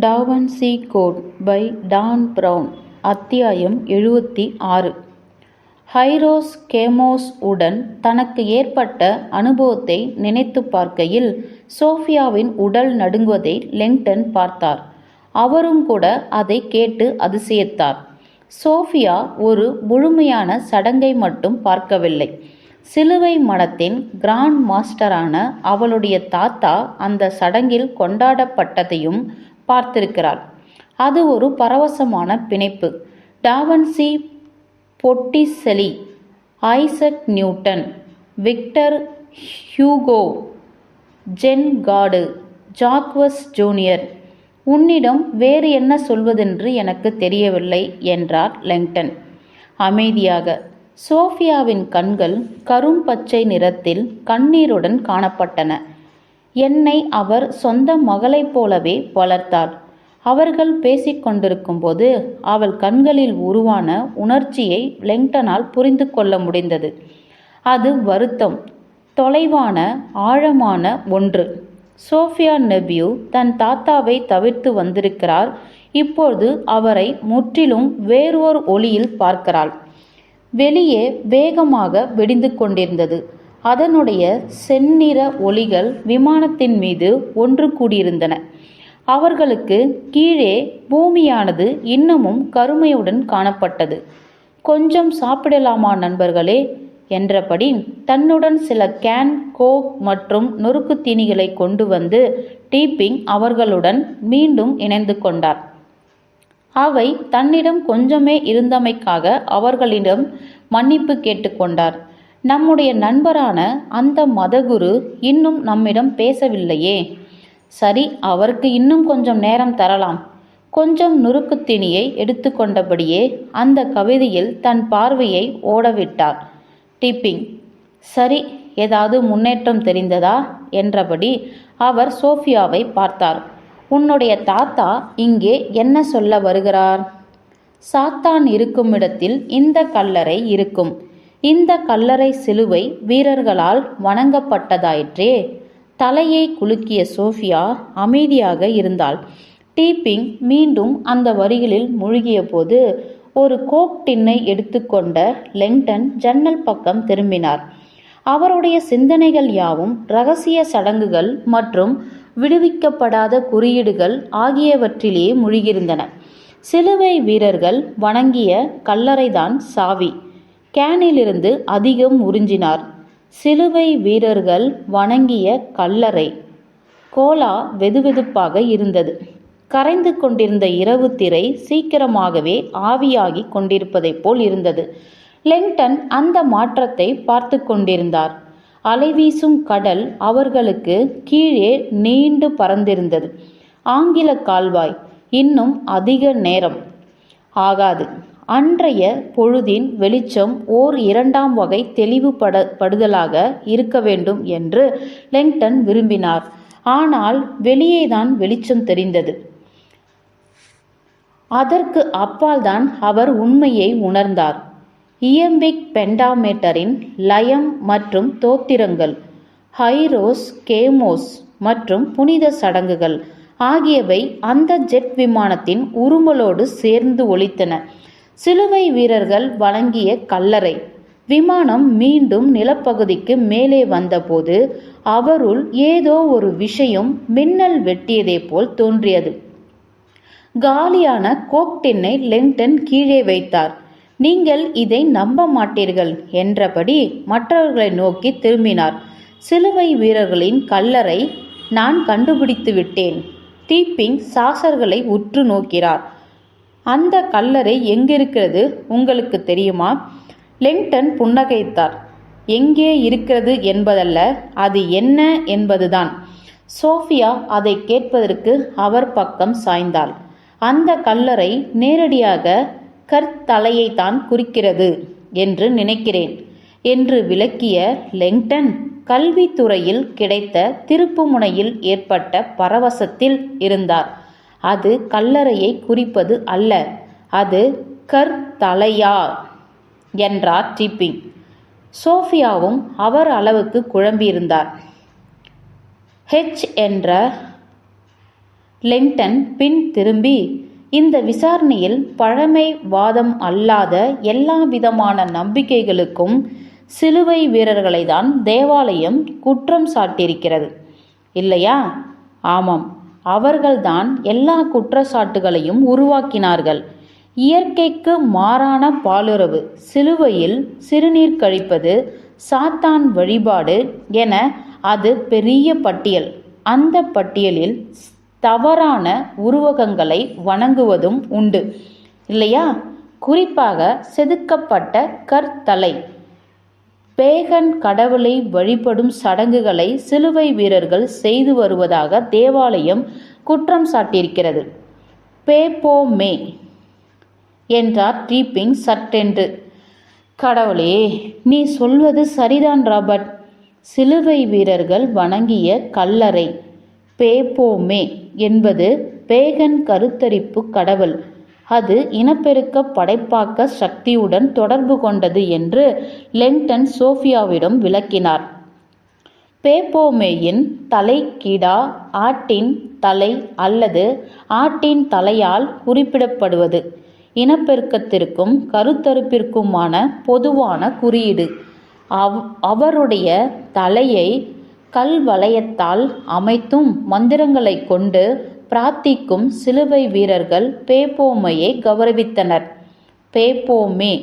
Da Vinci code by Dan Brown அத்தியாயம் எழுபத்தி ஆறு. ஹைரோஸ் கேமோஸ் உடன் தனக்கு ஏற்பட்ட அனுபவத்தை நினைத்து பார்க்கையில் சோஃபியாவின் உடல் நடுங்குவதை லெங்டன் பார்த்தார். அவரும் கூட அதை கேட்டு அதிசயித்தார். சோஃபியா ஒரு முழுமையான சடங்கை மட்டும் பார்க்கவில்லை. சிலுவை மடத்தின் கிராண்ட் மாஸ்டரான அவளுடைய தாத்தா அந்த சடங்கில் கொண்டாடப்பட்டதையும் பார்த்திருக்கிறாள் அது ஒரு பரவசமான பிணைப்பு. Da Vinci Botticelli Isaac Newton Victor Hugo Jean காடு ஜாக்வஸ் ஜூனியர். உன்னிடம் வேறு என்ன சொல்வதென்று எனக்கு தெரியவில்லை என்றார் லெங்டன். அமைதியாக சோஃபியாவின் கண்கள் கரும்பச்சை நிறத்தில் கண்ணீருடன் காணப்பட்டன. என்னை அவர் சொந்த மகளைப் போலவே வளர்த்தார். அவர்கள் பேசிக்கொண்டிருக்கும்போது அவள் கண்களில் உருவான உணர்ச்சியை லெங்டனால் புரிந்து கொள்ள முடிந்தது. அது வருத்தம் தொலைவான ஆழமான ஒன்று. சோஃபியா நெபியூ தன் தாத்தாவை தவிர்த்து வந்திருக்கிறார். இப்பொழுது அவரை முற்றிலும் வேறொரு ஒளியில் பார்க்கிறாள். வெளியே வேகமாக வெடிந்து கொண்டிருந்தது. அதனுடைய செந்நிற ஒளிகள் விமானத்தின் மீது ஒன்று கூடியிருந்தன. அவர்களுக்கு கீழே பூமியானது இன்னமும் கருமையுடன் காணப்பட்டது. கொஞ்சம் சாப்பிடலாமா நண்பர்களே என்றபடி தன்னுடன் சில கேன் கோக் மற்றும் நொறுக்கு தீனிகளை கொண்டு வந்து டீப்பிங் அவர்களுடன் மீண்டும் இணைந்து கொண்டார். அவை தன்னிடம் கொஞ்சமே இருந்தமைக்காக அவர்களிடம் மன்னிப்பு கேட்டுக்கொண்டார் நம்முடைய நண்பரான அந்த மதகுரு இன்னும் நம்மிடம் பேசவில்லையே. சரி அவருக்கு இன்னும் கொஞ்சம் நேரம் தரலாம். கொஞ்சம் நுறுக்குத்தினியை எடுத்துக்கொண்டபடியே அந்த கவிதையில் தன் பார்வையை ஓடவிட்டார். டிப்பிங். சரி ஏதாவது முன்னேற்றம் தெரிந்ததா? என்றபடி அவர் சோஃபியாவை பார்த்தார். உன்னுடைய தாத்தா இங்கே என்ன சொல்ல வருகிறார்? சாத்தான் இருக்கும் இடத்தில் இந்த கல்லறை இருக்கும். இந்த கல்லறை சிலுவை வீரர்களால் வணங்கப்பட்டதாயிற்றே. தலையை குலுக்கிய சோஃபியா அமைதியாக இருந்தாள். டீப்பிங் மீண்டும் அந்த வரிகளில் மூழ்கிய போது ஒரு கோக் டின்னை எடுத்துக்கொண்ட லெங்டன் ஜன்னல் பக்கம் திரும்பினார். அவருடைய சிந்தனைகள் யாவும் ரகசிய சடங்குகள் மற்றும் விடுவிக்கப்படாத குறியீடுகள் ஆகியவற்றிலேயே மூழ்கியிருந்தன. சிலுவை வீரர்கள் வணங்கிய கல்லறைதான் சாவி. கேனிலிருந்து அதிகம் உறிஞ்சினார். சிலுவை வீரர்கள் வணங்கிய கல்லறை கோலா வெதுவெதுப்பாக இருந்தது. கரைந்து கொண்டிருந்த இரவு திரை சீக்கிரமாகவே ஆவியாகி கொண்டிருப்பதைப் போல் இருந்தது. லெங்டன் அந்த மாற்றத்தை பார்த்து கொண்டிருந்தார். அலைவீசும் கடல் அவர்களுக்கு கீழே நீண்டு பறந்திருந்தது. ஆங்கில கால்வாய் இன்னும் அதிக நேரம் ஆகாது. அன்றைய பொழுதின் வெளிச்சம் ஓர் இரண்டாம் வகை தெளிவுபட படுதலாக இருக்க வேண்டும் என்று லெங்டன் விரும்பினார். ஆனால் வெளியேதான் வெளிச்சம் தெரிந்தது. அதற்கு அப்பால்தான் அவர் உண்மையை உணர்ந்தார். இயம்பிக் பெண்டாமேட்டரின் லயம் மற்றும் தோத்திரங்கள் ஹைரோஸ் கேமோஸ் மற்றும் புனித சடங்குகள் ஆகியவை அந்த ஜெட் விமானத்தின் உருமலோடு சேர்ந்து ஒழித்தன சிலுவை வீரர்கள் வழங்கிய கல்லறை. விமானம் மீண்டும் நிலப்பகுதிக்கு மேலே வந்தபோது அவருள் ஏதோ ஒரு விஷயம் மின்னல் வெட்டியதே போல் தோன்றியது. காலியான கோக்டின்னை லெங்டன் கீழே வைத்தார். நீங்கள் இதை நம்ப மாட்டீர்கள் என்றபடி மற்றவர்களை நோக்கி திரும்பினார். சிலுவை வீரர்களின் கல்லறை நான் கண்டுபிடித்து விட்டேன். டீப்பிங் சாசர்களை உற்று நோக்கிறார். அந்த கல்லறை எங்கிருக்கிறது உங்களுக்கு தெரியுமா? லெங்டன் புன்னகைத்தார். எங்கே இருக்கிறது என்பதல்ல அது என்ன என்பதுதான். சோஃபியா அதை கேட்பதற்கு அவர் பக்கம் சாய்ந்தாள். அந்த கல்லறை நேரடியாக கற்தலையை தான் குறிக்கிறது என்று நினைக்கிறேன் என்று விளக்கிய லெங்டன் கல்வித்துறையில் கிடைத்த திருப்புமுனையில் ஏற்பட்ட பரவசத்தில் இருந்தார். அது கல்லறையை குறிப்பது அல்ல. அது கர்த்தலையா என்றார் டிப்பிங் சோஃபியாவும் அவர் அளவுக்கு குழம்பியிருந்தார். ஹெச் என்ற லெங்டன் பின் திரும்பி இந்த விசாரணையில் பழமை வாதம் அல்லாத எல்லா விதமான நம்பிக்கைகளுக்கும் சிலுவை வீரர்களை தான் தேவாலயம் குற்றம் சாட்டியிருக்கிறது. இல்லையா? ஆமாம். அவர்கள்தான் எல்லா குற்றச்சாட்டுகளையும் உருவாக்கினார்கள். இயற்கைக்கு மாறான பாலுறவு சிலுவையில் சிறுநீர் கழிப்பது சாத்தான் வழிபாடு என அது பெரிய பட்டியல். அந்த பட்டியலில் தவறான உருவகங்களை வணங்குவதும் உண்டு. இல்லையா? குறிப்பாக செதுக்கப்பட்ட கற்தலை. பேகன் கடவுளை வழிபடும் சடங்குகளை சிலுவை வீரர்கள் செய்து வருவதாக தேவாலயம் குற்றம் சாட்டியிருக்கிறது. பேப்போ மே என்றார் டீப்பிங் சட்டென்று. கடவுளே நீ சொல்வது சரிதான் ராபர்ட். சிலுவை வீரர்கள் வணங்கிய கல்லறை. பேப்போமே என்பது பேகன் கருத்தரிப்பு கடவுள். அது இனப்பெருக்க படைப்பாக்க சக்தியுடன் தொடர்பு கொண்டது என்று லெங்டன் சோஃபியாவிடம் விளக்கினார். பேப்போமேயின் தலைக்கீடா ஆட்டின் தலை அல்லது ஆட்டின் தலையால் குறிப்பிடப்படுவது இனப்பெருக்கத்திற்கும் கருத்தருப்பிற்குமான பொதுவான குறியீடு. அவ் அவருடைய தலையை கல் வளையத்தால் அமைத்தும் மந்திரங்களை கொண்டு பிரார்த்திக்கும் சிலுவை வீரர்கள் பேப்போமையை கௌரவித்தனர். பேப்போமே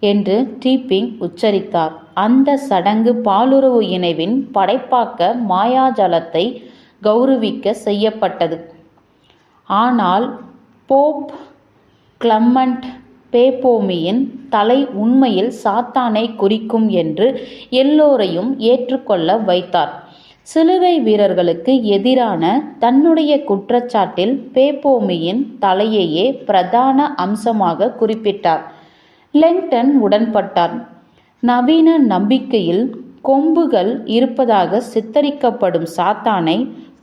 என்று டீப்பிங் உச்சரித்தார். அந்த சடங்கு பாலுறவு இணைவின் படைப்பாக்க மாயாஜாலத்தை கௌரவிக்க செய்யப்பட்டது. ஆனால் போப் கிளம்மண்ட் பேப்போமியின் தலை உண்மையில் சாத்தானை குறிக்கும் என்று எல்லோரையும் ஏற்றுக்கொள்ள வைத்தார். சிலுவை வீரர்களுக்கு எதிரான தன்னுடைய குற்றச்சாட்டில் பேப்போமியின் தலையையே பிரதான அம்சமாக குறிப்பிட்டார். லெங்டன் உடன்பட்டார் நவீன நம்பிக்கையில் கொம்புகள் இருப்பதாக சித்தரிக்கப்படும் சாத்தானை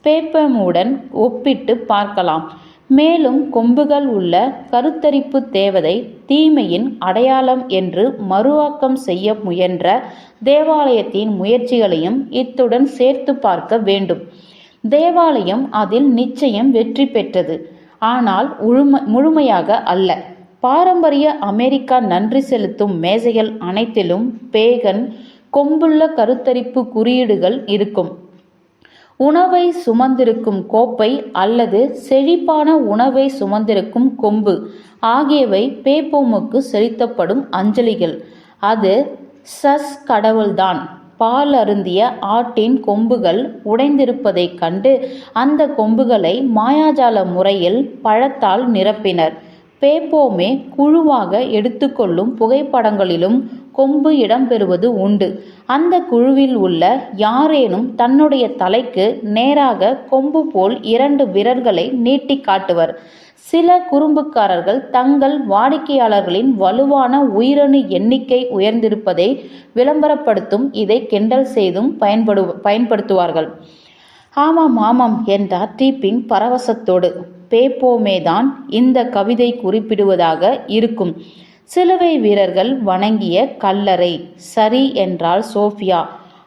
பேப்பமுடன் ஒப்பிட்டு பார்க்கலாம். மேலும் கொம்புகள் உள்ள கருத்தரிப்பு தேவதை தீமையின் அடையாளம் என்று மறுவாக்கம் செய்ய முயன்ற தேவாலயத்தின் முயற்சிகளையும் இத்துடன் சேர்த்து பார்க்க வேண்டும். தேவாலயம் அதில் நிச்சயம் வெற்றி பெற்றது. ஆனால் முழும முழுமையாக அல்ல. பாரம்பரிய அமெரிக்கா நன்றி செலுத்தும் மேசைகள் அனைத்திலும் பேகன் கொம்புள்ள கருத்தரிப்பு குறியீடுகள் இருக்கும். உணவை சுமந்திருக்கும் கோப்பை அல்லது செழிப்பான உணவை சுமந்திருக்கும் கொம்பு ஆகியவை பேப்போமுக்கு செலுத்தப்படும் அஞ்சலிகள். அது சஸ் கடவுள்தான். பால் அருந்திய ஆட்டின் கொம்புகள் உடைந்திருப்பதைக் கண்டு அந்த கொம்புகளை மாயாஜால முறையில் பழத்தால் நிரப்பினர். பேப்போமே குழுவாக எடுத்துக்கொள்ளும் புகைப்படங்களிலும் கொம்பு இடம்பெறுவது உண்டு. அந்த குழுவில் உள்ள யாரேனும் தன்னுடைய தலைக்கு நேராக கொம்பு போல் இரண்டு விரல்களை நீட்டி காட்டுவர். சில குறும்புக்காரர்கள் தங்கள் வாடிக்கையாளர்களின் வலுவான உயிரணு எண்ணிக்கை உயர்ந்திருப்பதை விளம்பரப்படுத்தும் இதை கிண்டல் செய்தும் பயன்படு பயன்படுத்துவார்கள். ஆமாம் ஆமாம் என்றார் டீப்பிங் பரவசத்தோடு பேப்போமேதான் இந்த கவிதை குறிப்பிடுவதாக இருக்கும். சிலுவை வீரர்கள் வணங்கிய கல்லறை சரி என்றால் சோஃபியா.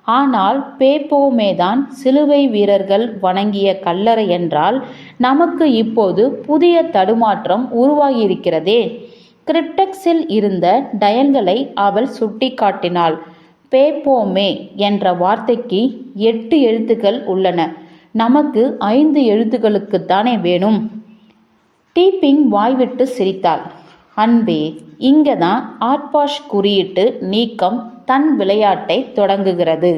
ஆனால் பேப்போமேதான் சிலுவை வீரர்கள் வணங்கிய கல்லறை என்றால் நமக்கு இப்போது புதிய தடுமாற்றம் உருவாகியிருக்கிறதே. கிரிப்டெக்ஸில் இருந்த டயல்களை அவள் சுட்டிக்காட்டினாள். பேப்போமே என்ற வார்த்தைக்கு எட்டு எழுத்துக்கள் உள்ளன. நமக்கு ஐந்து எழுத்துக்களுக்குத்தானே வேணும்? டீப்பிங் வாய்விட்டு சிரித்தாள். அன்பே இங்கதான் ஆட்பாஷ் குறியீட்டு நீக்கம் தன் விளையாட்டை தொடங்குகிறது.